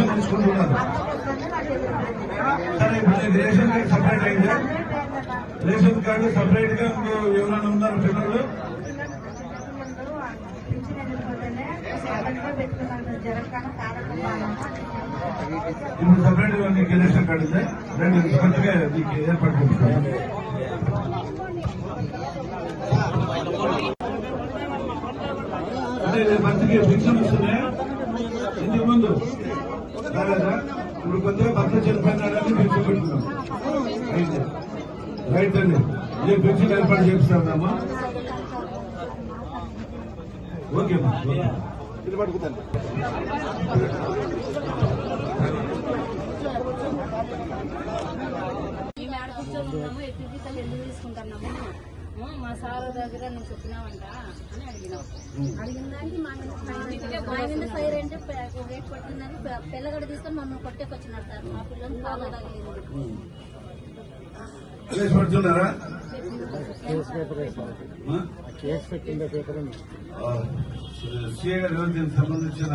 Pension తీసుకుంటున్నారు సరే ఇప్పుడు రేషన్ కార్డు సపరేట్ అయిందా రేషన్ కార్డు సపరేట్గా ఎవరైనా ఉన్నారు పిల్లలు ఇప్పుడు సపరేట్గా నీకు రేషన్ కార్డు ఉందా రెండు కొత్తగా నీకు ఏర్పాటు చేస్తాను అంటే రేపు మంత్రికి పెన్షన్ వస్తున్నాయి. ఇంతకు ముందు రాలేదా? ఇప్పుడు కొద్దిగా భర్త చనిపోయినాడని పెన్షన్ పెట్టుకున్నాం రైట్. అండి. ఏ పెన్షన్ ఏర్పాటు చేపిస్తామమ్మా ఓకేమ్మా ఓకే మేము ఆడ కూర్చొని ఉన్నాము. ఎట్టి ఎందుకు తీసుకుంటున్నాము? మా సార్ దగ్గర నుంచి వచ్చినామంట అని అడిగినాం. అడిగిన దానికి ఫైర్ అంటే రేట్ పట్టిందని పిల్లగడ తీసుకొని మమ్మల్ని కొట్టేకొచ్చినారు సార్. మా పిల్లలు బాగా తగిలింది. పెడుతున్నారా సంబంధించిన